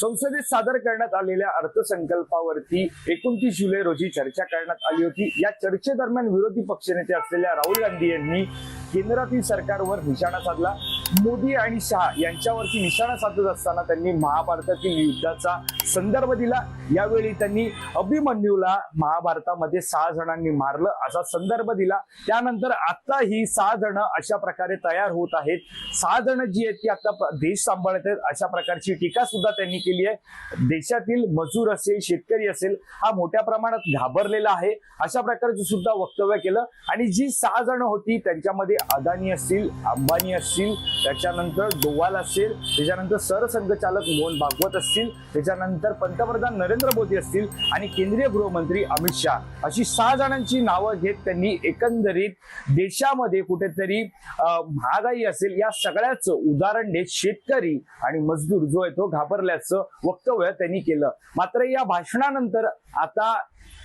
संसदेत सादर करण्यात आलेल्या अर्थसंकल्पावरती एकोणतीस जुलै रोजी चर्चा करण्यात आली होती. या चर्चेदरम्यान विरोधी पक्षनेते असलेल्या राहुल गांधी यांनी केंद्रातील सरकारवर निशाणा साधला. मोदी आणि शहा यांच्यावरती निशाणा साधत असताना त्यांनी महाभारतातील युद्धाचा संदर्भ दिला. यावेळी त्यांनी अभिमन्यूला महाभारतामध्ये सहा जणांनी मारलं असा संदर्भ दिला. त्यानंतर आता ही सहा जण अशा प्रकारे तयार होत आहेत. सहा जण जी आहेत ती आता देश सांभाळत आहेत. अशा प्रकारची टीका सुद्धा त्यांनी केली आहे. देशातील मजूर असेल शेतकरी असेल हा मोठ्या प्रमाणात घाबरलेला आहे. अशा प्रकारचं सुद्धा वक्तव्य केलं. आणि जी सहा जण होती त्यांच्यामध्ये अदानी असतील अंबानी असतील त्याच्यानंतर डोवाल असेल त्याच्यानंतर सरसंघचालक मोहन भागवत असतील त्याच्यानंतर पंतप्रधान नरेंद्र मोदी असतील आणि केंद्रीय गृहमंत्री अमित शहा. अशी सहा जणांची नावं घेत त्यांनी एकंदरीत देशामध्ये कुठेतरी महागाई असेल या सगळ्याचं उदाहरण देत शेतकरी आणि मजदूर जो आहे तो घाबरल्याचं वक्तव्य त्यांनी केलं. मात्र या भाषणानंतर आता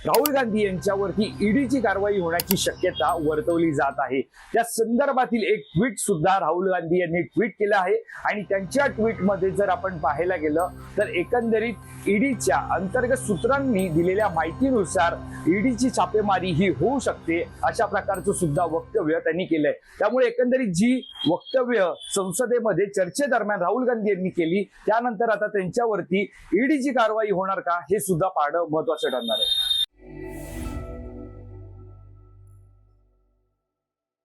राहुल गांधी यांच्यावरती ईडीची कारवाई होण्याची शक्यता वर्तवली जात आहे. त्या संदर्भातील एक ट्विट सुद्धा राहुल गांधी यांनी ट्विट केलं आहे. आणि त्यांच्या ट्विटमध्ये जर आपण पाहायला गेलं तर एकंदरीत ईडीच्या अंतर्गत सूत्रांनी दिलेल्या माहितीनुसार ईडीची छापेमारी ही होऊ शकते अशा प्रकारचं सुद्धा वक्तव्य त्यांनी केलंय. त्यामुळे एकंदरीत जी वक्तव्य संसदेमध्ये चर्चेदरम्यान राहुल गांधी यांनी केली त्यानंतर आता त्यांच्यावरती ईडीची कारवाई होणार का हे सुद्धा पाहणं महत्वाचं ठरणार आहे.